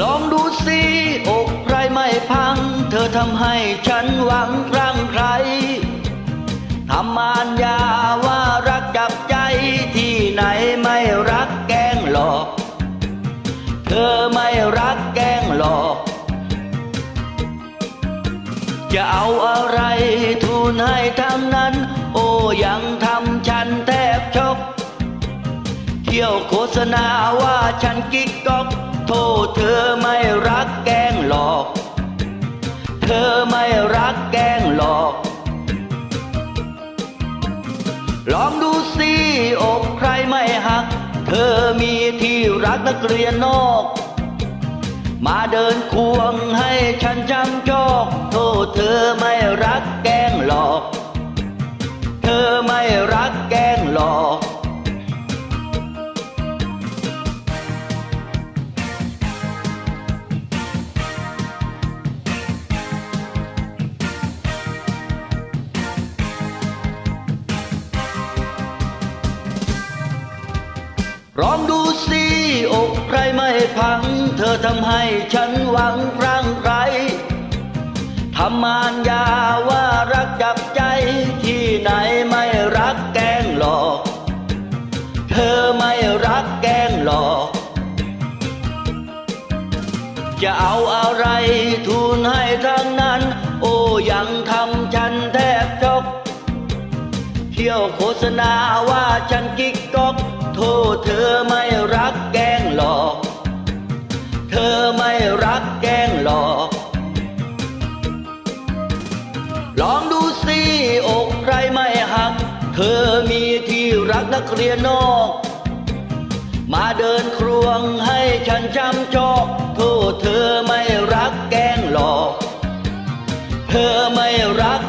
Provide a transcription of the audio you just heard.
ลองดูสิอกใครไม่พัง เธอทำให้ฉันหวังรั้งใครทำมานยาว่ารักจับใจที่ไหนไม่รักแกงหลอก เธอไม่รักแกงหลอก จะเอาอะไรทุนให้ทำนั้น โอ้ยังทำฉันแทบช็อกเที่ยวโฆษณาว่าฉันกิ๊กก๊อก โทษเธอไม่รักแกล้งหลอก เธอไม่รักแกล้งหลอก ลองดูสิอกใครไม่หัก เธอมีที่รักนักเรียนนอก มาเดินควงให้ฉันจ ลองดูสิอกใครไม่พัง เธอทำให้ฉันหวังรังใครทำมารยาว่ารักจับใจที่ไหนไม่รักแกล้งหลอก เธอไม่รักแกล้งหลอก จะเอาอะไรทูลให้ทั้งนั้น โอ้ยังทำฉันแทบช็อกเที่ยวโฆษณาว่าฉันกิ๊กก๊อก โทษเธอไม่รักแกล้งหลอก เธอไม่รักแกล้งหลอก ลองดูสิอกใครไม่หัก เธอมีที่รักนักเรียนนอก มาเดินครวงให้ฉันจำจอกโทษเธอไม่รักแกล้งหลอก เธอไม่รัก